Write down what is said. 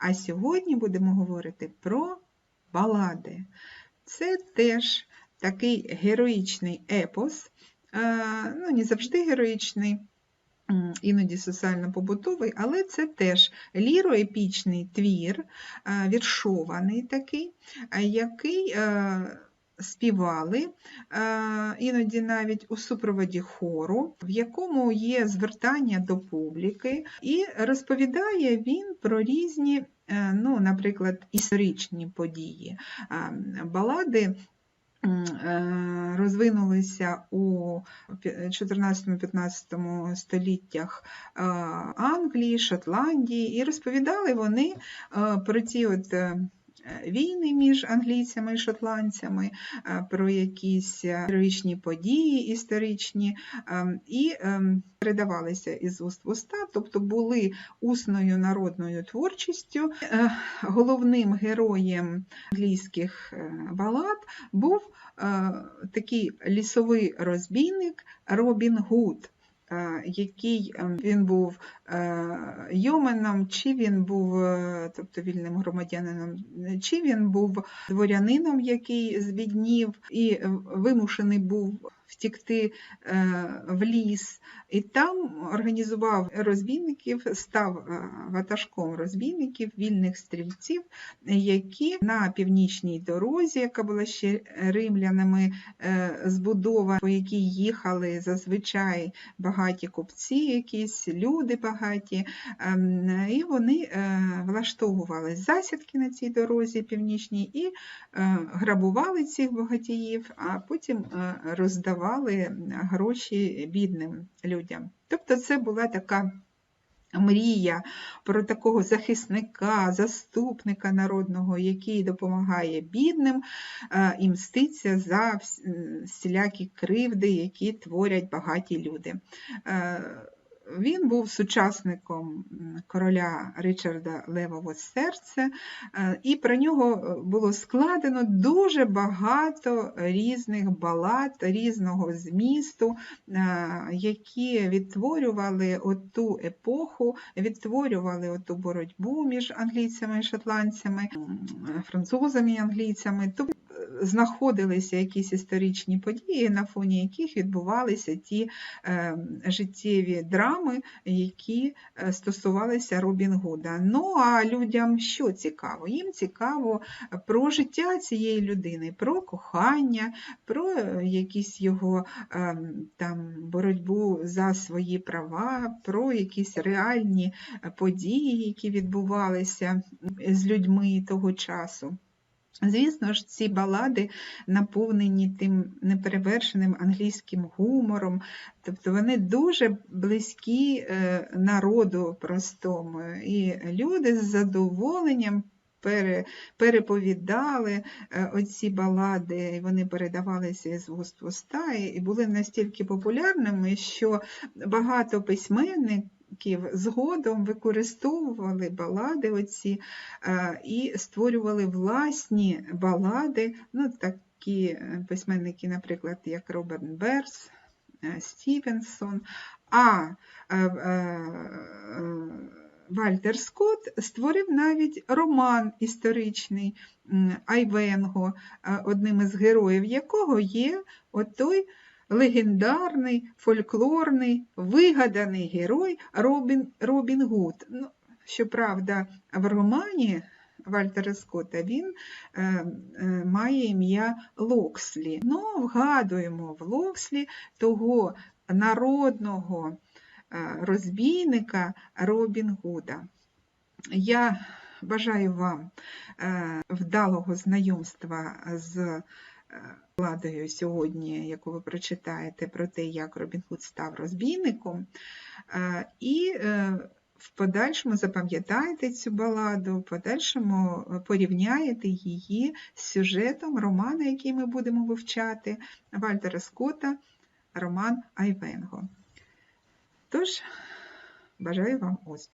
А сьогодні будемо говорити про балади. Це теж такий героїчний епос, е, ну, не завжди героїчний, іноді соціально-побутовий, але це теж ліроепічний твір, е, віршований такий, е, який співали, е, іноді навіть у супроводі хору, в якому є звертання до публіки, і розповідає він про різні, е, ну, наприклад, історичні події. Е, Балади розвинулися у 14-15 століттях Англії, Шотландії, і розповідали вони про ті от війни між англійцями і шотландцями, е, про якісь е, героїчні події історичні, е, і е, передавалися із уст в уста, тобто були усною народною творчістю. Е, Головним героєм англійських е, балад був е, такий лісовий розбійник Робін Гуд. Е, Який е, він був е, йоменом, чи він був е, тобто вільним громадянином, чи він був дворянином, який збіднів і е, вимушений був втікти е, в ліс, і там організував розбійників, став е, ватажком розбійників, вільних стрільців, які на північній дорозі, яка була ще римлянами е, збудована, по якій їхали зазвичай багаті купці, якісь люди багаті, ем, і вони влаштовували засідки на цій дорозі північній і грабували цих багатіїв, а потім е, роздавали гроші бідним людям. Тобто це була така мрія про такого захисника, заступника народного, який допомагає бідним е, і мститься за всілякі кривди, які творять багаті люди. Він був сучасником короля Ричарда Левове серце, е, і про нього е, було складено дуже багато різних балад різного змісту, е, які відтворювали оту епоху, відтворювали оту боротьбу між англійцями і шотландцями, французами і англійцями. Е, знаходилися якісь історичні події, на фоні яких відбувалися ті е, життєві драми, які е, стосувалися Робін Гуда. Ну а людям що цікаво? Їм цікаво про життя цієї людини, про кохання, про е, якісь його ем, там боротьбу за свої права, про якісь реальні е, події, які відбувалися з людьми того часу. Звісно ж, ці балади наповнені тим неперевершеним англійським гумором, тобто вони дуже близькі е, народу простому, і люди з задоволенням переповідали е, оці балади, і вони передавалися із вуст в уста, і були настільки популярними, що багато письменників згодом використовували балади оці е, і створювали власні балади, ну, такі е, письменники, наприклад, як Роберт Берс, е, Стівенсон, а Вальтер Скотт створив навіть роман історичний Айвенго, одним із героїв якого є отой легендарний, фольклорний, вигаданий герой Робін, Робін Гуд. Ну, щоправда, в романі Вальтера Скотта він е, е, має ім'я Локслі. Ну, вгадуємо в Локслі того народного е, розбійника Робін Гуда. Я бажаю вам е, вдалого знайомства з владою сьогодні, яку ви прочитаєте про те, як Робін Гуд став розбійником. Е, І е, в подальшому запам'ятаєте цю баладу, в подальшому порівняєте її з сюжетом роману, який ми будемо вивчати, Вальтера Скотта, роман Айвенго. Тож, бажаю вам успіху.